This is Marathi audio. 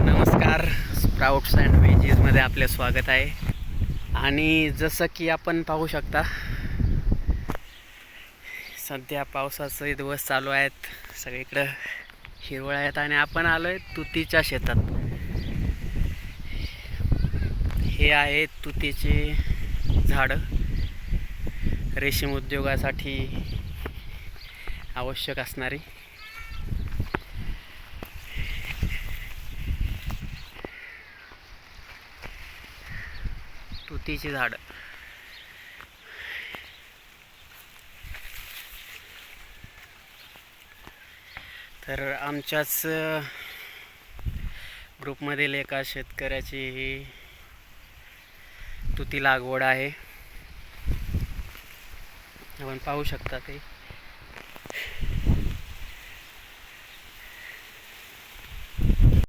नमस्कार. स्प्राउट्स अँड व्हेजीजमध्ये आपले स्वागत आहे. आणि जसं की आपण पाहू शकता सध्या पावसाचे दिवस चालू आहेत. सगळीकडं हिरवळ आहेत आणि आपण आलो आहे तुतीच्या शेतात. हे आहे तुतीचे झाडं. रेशीम उद्योगासाठी आवश्यक असणारी तुतीची झाडं. तर आमच्याच ग्रुपमधील एका शेतकऱ्याची ही तुती लागवड आहे. आपण पाहू शकता ते.